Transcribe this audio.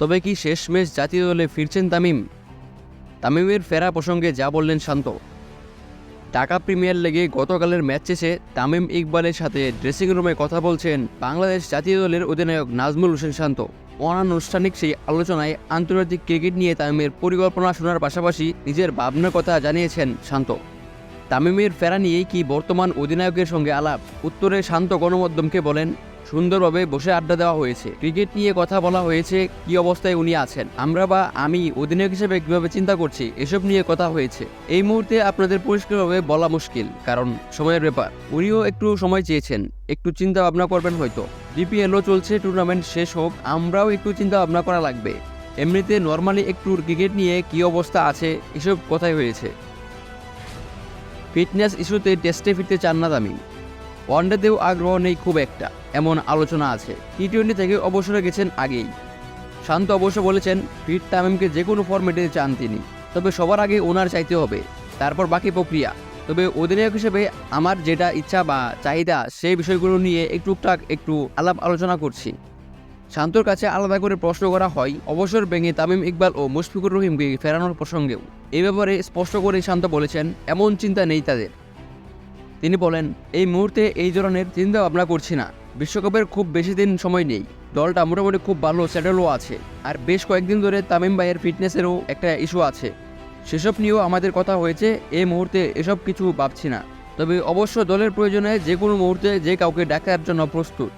তবে কি শেষমেশ জাতীয় দলে ফিরছেন তামিম? তামিমের ফেরা প্রসঙ্গে যা বললেন শান্ত। ঢাকা প্রিমিয়ার লিগে গতকালের ম্যাচ শেষে তামিম ইকবালের সাথে ড্রেসিং রুমে কথা বলছেন বাংলাদেশ জাতীয় দলের অধিনায়ক নাজমুল হোসেন শান্ত। অনানুষ্ঠানিক সেই আলোচনায় আন্তর্জাতিক ক্রিকেট নিয়ে তামিমের পরিকল্পনা শোনার পাশাপাশি নিজের ভাবনার কথা জানিয়েছেন শান্ত। তামিমের ফেরা নিয়েই কি বর্তমান অধিনায়কের সঙ্গে আলাপ? উত্তরে শান্ত গণমাধ্যমকে বলেন সুন্দরভাবে বসে আড্ডা দেওয়া হয়েছে। ক্রিকেট নিয়ে কথা বলা হয়েছে, কি অবস্থায় উনি আছেন? আমরা বা আমি অধিনায়ক হিসেবে কীভাবে চিন্তা করছি, এসব নিয়ে কথা হয়েছে। এই মুহূর্তে আপনাদের পরিষ্কারভাবে বলা মুশকিল, কারণ সময়ের ব্যাপার। উনিও একটু সময় চেয়েছেন, একটু চিন্তা ভাবনা করবেন হয়তো। বিপিএলও চলছে টুর্নামেন্ট শেষ হোক, আমরাও একটু চিন্তা ভাবনা করা লাগবে। এমনিতে নর্মালি একটু ক্রিকেট নিয়ে কি অবস্থা আছে, এসব কথাই হয়েছে। ফিটনেস ইস্যুতে টেস্টে ফিরতে চান না তামিম ওয়ানডেতেও আগ্রহ নেই খুব একটা, এমন আলোচনা আছে। টি টোয়েন্টি থেকে অবসরে গেছেন আগেই। শান্ত অবশ্য বলেছেন, ফিট তামিমকে যে কোনো ফর্মেটে চান তিনি। তবে সবার আগে ওনার চাইতে হবে, তারপর বাকি প্রক্রিয়া। তবে অধিনায়ক হিসেবে আমার যেটা ইচ্ছা বা চাহিদা সেই বিষয়গুলো নিয়ে একটুকটাক একটু আলাপ আলোচনা করছি। শান্তর কাছে আলাদা করে প্রশ্ন করা হয়, অবসর ভেঙে তামিম ইকবাল ও মুশফিকুর রহিমকে ফেরানোর প্রসঙ্গেও। এ ব্যাপারে স্পষ্ট করে শান্ত বলেছেন, এমন চিন্তা নেই তাদের। তিনি বলেন, এই মুহূর্তে এই ধরনের চিন্তা ভাবনা করছি না। বিশ্বকাপের খুব বেশি দিন সময় নেই। দলটা মোটামুটি খুব ভালো সেটেলও আছে। আর বেশ কয়েকদিন ধরে তামিম ভাইয়ের ফিটনেসেরও একটা ইস্যু আছে। সেসব নিয়েও আমাদের কথা হয়েছে। এই মুহূর্তে এসব কিছু ভাবছি না। তবে অবশ্য দলের প্রয়োজনে যে কোনো মুহূর্তে যে কাউকে ডাকার জন্য প্রস্তুত।